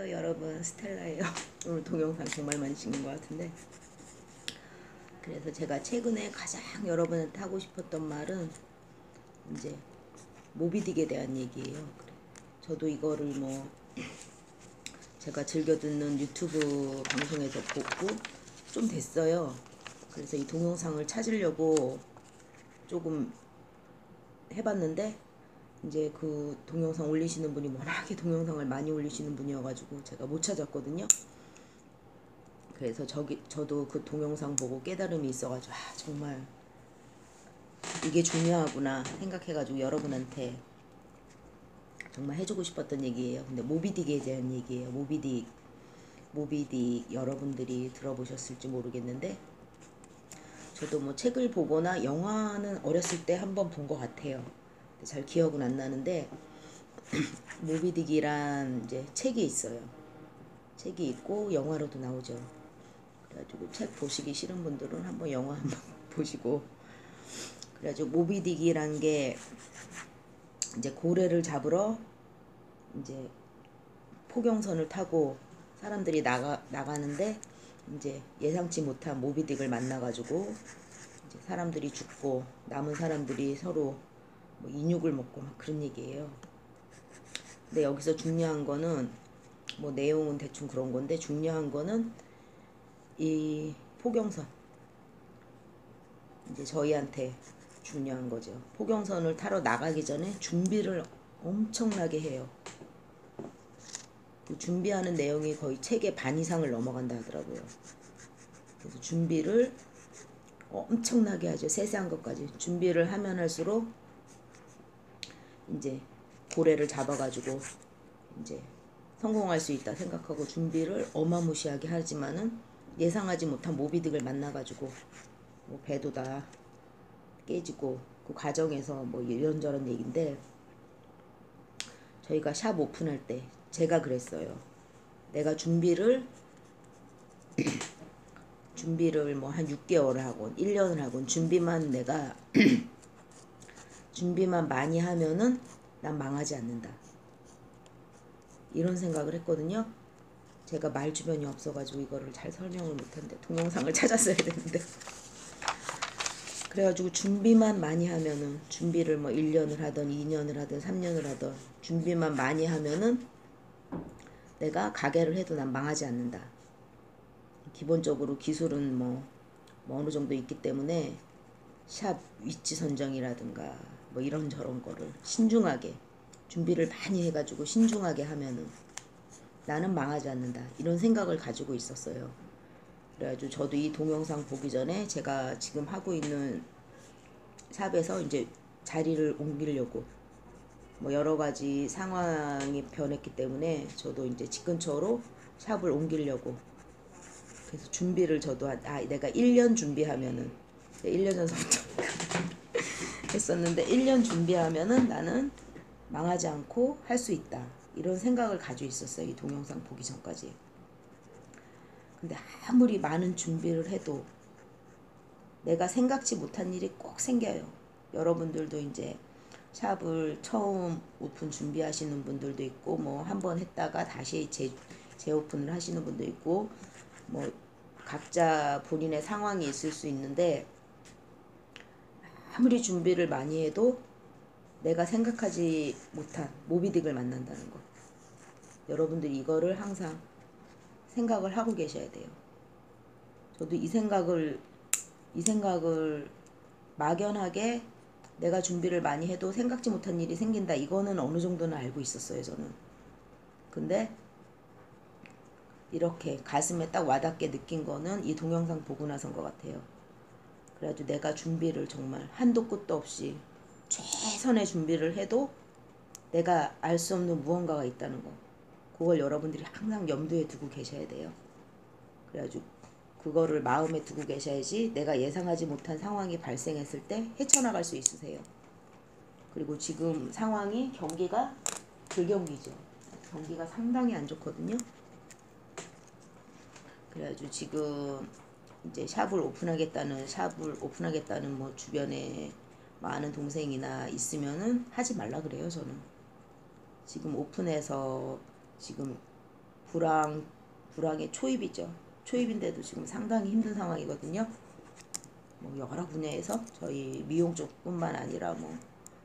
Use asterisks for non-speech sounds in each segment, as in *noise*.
안녕하세요 여러분. 스텔라예요. *laughs* 오늘 동영상 정말 많이 찍는 것 같은데. 그래서 제가 최근에 가장 여러분한테 하고 싶었던 말은 이제 모비딕에 대한 얘기예요. 저도 이거를 뭐 *clears throat* 제가 즐겨 듣는 유튜브 방송에서 보고 좀 됐어요. 그래서 이 동영상을 찾으려고 조금 해봤는데 이제 그 동영상 올리시는 분이 워낙에 동영상을 많이 올리시는 분이어가지고 제가 못 찾았거든요. 그래서 저기 저도 그 동영상 보고 깨달음이 있어가지고 아 정말 이게 중요하구나 생각해가지고 여러분한테 정말 해주고 싶었던 얘기예요. 근데 모비딕에 대한 얘기예요. 모비딕 모비딕 여러분들이 들어보셨을지 모르겠는데 저도 뭐 책을 보거나 영화는 어렸을 때 한번 본 것 같아요. 잘 기억은 안 나는데 *clears throat* 모비딕이란 이제 책이 있어요. 책이 있고 영화로도 나오죠. 그래가지고 책 보시기 싫은 분들은 한번 영화 한번 *laughs* 보시고 그래가지고 모비딕이란 게 이제 고래를 잡으러 이제 포경선을 타고 사람들이 나가 나가는데 이제 예상치 못한 모비딕을 만나가지고 이제 사람들이 죽고 남은 사람들이 서로 뭐 인육을 먹고 막 그런 얘기예요. 근데 여기서 중요한 거는 뭐 내용은 대충 그런 건데 중요한 거는 이 포경선 이제 저희한테 중요한 거죠. 포경선을 타러 나가기 전에 준비를 엄청나게 해요. 그 준비하는 내용이 거의 책의 반 이상을 넘어간다 하더라고요. 그래서 준비를 엄청나게 하죠. 세세한 것까지. 준비를 하면 할수록 이제 고래를 잡아가지고 이제 성공할 수 있다 생각하고 준비를 어마무시하게 하지만은 예상하지 못한 모비딕을 만나가지고 뭐 배도 다 깨지고 그 과정에서 뭐 이런저런 얘긴데 저희가 샵 오픈할 때 제가 그랬어요. 내가 준비를 *clears throat* 준비를 뭐 한 6개월 하고 1년을 하고 준비만 내가 *clears throat* 준비만 많이 하면은 난 망하지 않는다. 이런 생각을 했거든요. 제가 말 주변이 없어가지고 이거를 잘 설명을 못한데 동영상을 *laughs* 찾았어야 되는데 그래가지고 준비만 많이 하면은 준비를 뭐 1년을 하던 2년을 하던 3년을 하던 준비만 많이 하면은 내가 가게를 해도 난 망하지 않는다. 기본적으로 기술은 뭐, 뭐 어느 정도 있기 때문에 샵 위치 선정이라든가 뭐 이런 저런 거를 신중하게 준비를 많이 해가지고 신중하게 하면은 나는 망하지 않는다 이런 생각을 가지고 있었어요. 그래가지고 저도 이 동영상 보기 전에 제가 지금 하고 있는 샵에서 이제 자리를 옮기려고 뭐 여러 가지 상황이 변했기 때문에 저도 이제 집 근처로 샵을 옮기려고 그래서 준비를 저도 아 내가 1년 준비하면은 1년 전부터 *laughs* 했었는데 1년 준비하면은 나는 망하지 않고 할 수 있다. 이런 생각을 가지고 있었어요. 이 동영상 보기 전까지. 근데 아무리 많은 준비를 해도 내가 생각지 못한 일이 꼭 생겨요. 여러분들도 이제 샵을 처음 오픈 준비하시는 분들도 있고 뭐 한 번 했다가 다시 재, 재오픈을 하시는 분도 있고 뭐 각자 본인의 상황이 있을 수 있는데 아무리 준비를 많이 해도 내가 생각하지 못한 모비딕을 만난다는 것. 여러분들이 이거를 항상 생각을 하고 계셔야 돼요. 저도 이 생각을 이 생각을 막연하게 내가 준비를 많이 해도 생각지 못한 일이 생긴다. 이거는 어느 정도는 알고 있었어요, 저는. 근데 이렇게 가슴에 딱 와닿게 느낀 거는 이 동영상 보고 나선 것 같아요. 그래가지고 내가 준비를 정말 한도 끝도 없이 최선의 준비를 해도 내가 알 수 없는 무언가가 있다는 거. 그걸 여러분들이 항상 염두에 두고 계셔야 돼요. 그래가지고 그거를 마음에 두고 계셔야지 내가 예상하지 못한 상황이 발생했을 때 헤쳐나갈 수 있으세요. 그리고 지금 상황이 경기가 불경기죠. 경기가 상당히 안 좋거든요. 그래가지고 지금 이제 샵을 오픈하겠다는 샵을 오픈하겠다는 뭐 주변에 많은 동생이나 있으면은 하지 말라 그래요 저는 지금 오픈해서 지금 불황 불황의 초입이죠. 초입인데도 지금 상당히 힘든 상황이거든요. 뭐 여러 분야에서 저희 미용 쪽뿐만 아니라 뭐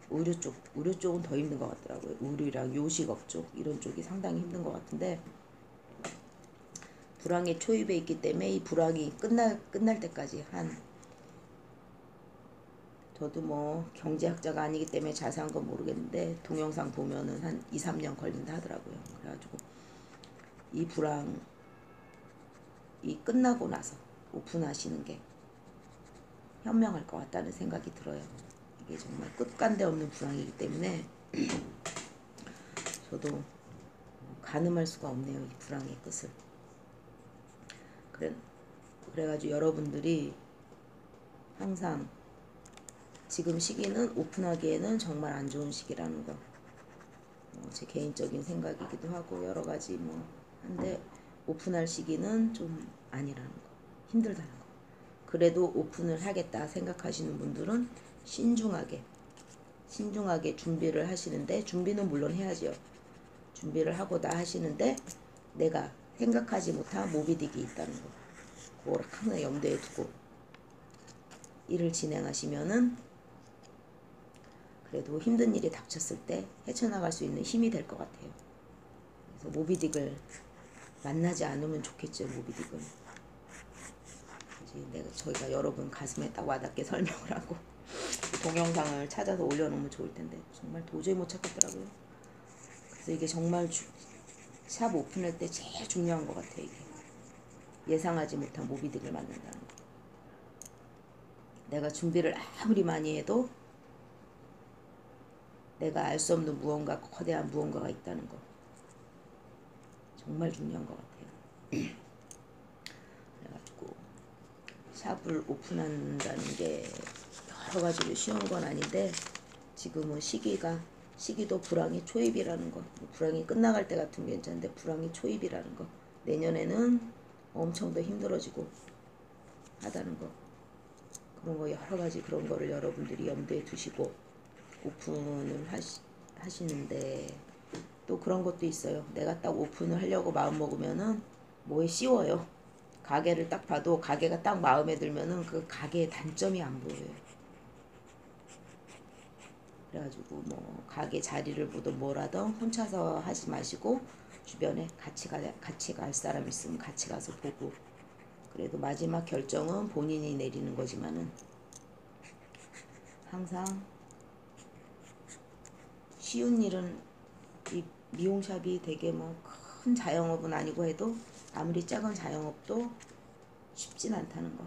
의료 쪽, 의료 쪽은 더 힘든 것 같더라고요. 의료랑 요식업 쪽 이런 쪽이 상당히 힘든 것 같은데 불황의 초입에 있기 때문에 이 불황이 끝날 끝날 때까지 한 저도 뭐 경제학자가 아니기 때문에 자세한 건 모르겠는데 동영상 보면은 한 2, 3년 걸린다 하더라고요. 그래가지고 이 불황이 끝나고 나서 오픈하시는 게 현명할 것 같다는 생각이 들어요. 이게 정말 끝간데 없는 불황이기 때문에 *clears throat* 저도 가늠할 수가 없네요. 이 불황의 끝을. 그래, 그래가지고 여러분들이 항상 지금 시기는 오픈하기에는 정말 안 좋은 시기라는 거. 어, 제 개인적인 생각이기도 하고 여러 가지 뭐 한데 오픈할 시기는 좀 아니라는 거. 힘들다는 거. 그래도 오픈을 하겠다 생각하시는 분들은 신중하게 신중하게 준비를 하시는데 준비는 물론 해야죠. 준비를 하고 다 하시는데 내가 생각하지 못한 모비딕이 있다는 거. 그걸 항상 염두에 두고 일을 진행하시면은 그래도 힘든 일이 닥쳤을 때 헤쳐나갈 수 있는 힘이 될 것 같아요. 그래서 모비딕을 만나지 않으면 좋겠죠, 모비딕은. 이제 내가 저희가 여러분 가슴에 딱 와닿게 설명을 하고 *laughs* 동영상을 찾아서 올려놓으면 좋을 텐데 정말 도저히 못 찾겠더라고요. 그래서 이게 정말 주, 샵 오픈할 때 제일 중요한 것 같아요. 이게 예상하지 못한 모비딕을 만난다는 거. 내가 준비를 아무리 많이 해도 내가 알 수 없는 무언가 거대한 무언가가 있다는 거 정말 중요한 것 같아요. *clears throat* 그래가지고 샵을 오픈한다는 게 여러 가지로 쉬운 건 아닌데 지금은 시기가 시기도 불황이 초입이라는 거뭐 불황이 끝나갈 때 같으면 괜찮은데 불황이 초입이라는 거 내년에는 엄청 더 힘들어지고 하다는 거 그런 거 여러 가지 그런 거를 여러분들이 염두에 두시고 오픈을 하시, 하시는데 또 그런 것도 있어요. 내가 딱 오픈을 하려고 마음 먹으면은 뭐에 씌워요. 가게를 딱 봐도 가게가 딱 마음에 들면은 그 가게의 단점이 안 보여요. 그래가지고 뭐 가게 자리를 보든 뭐라든 혼자서 하지 마시고 주변에 같이 가 같이 갈 사람 있으면 같이 가서 보고. 그래도 마지막 결정은 본인이 내리는 거지만은 항상 쉬운 일은 이 미용샵이 되게 뭐 큰 자영업은 아니고 해도 아무리 작은 자영업도 쉽진 않다는 거.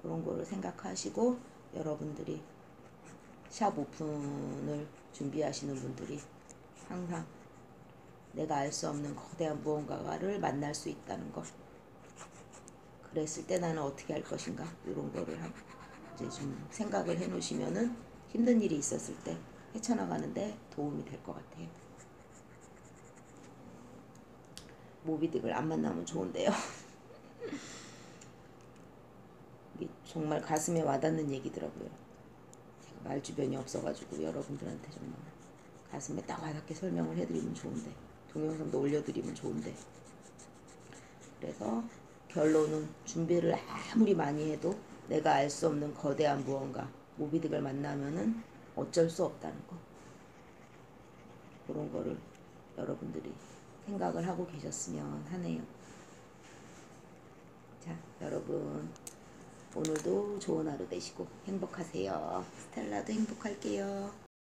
그런 거를 생각하시고 여러분들이 샵 오픈을 준비하시는 분들이 항상 내가 알 수 없는 거대한 무언가를 만날 수 있다는 거 그랬을 때 나는 어떻게 할 것인가 이런 거를 이제 좀 생각을 해 놓으시면은 힘든 일이 있었을 때 헤쳐나가는데 도움이 될 것 같아요. 모비딕을 안 만나면 좋은데요. *laughs* 이게 정말 가슴에 와닿는 얘기더라고요. 말 주변이 없어가지고 여러분들한테 정말 가슴에 딱 와닿게 설명을 해드리면 좋은데 동영상도 올려드리면 좋은데. 그래서 결론은 준비를 아무리 많이 해도 내가 알 수 없는 거대한 무언가 모비딕을 만나면은 어쩔 수 없다는 거. 그런 거를 여러분들이 생각을 하고 계셨으면 하네요. 자, 여러분 오늘도 좋은 하루 되시고 행복하세요. 스텔라도 행복할게요.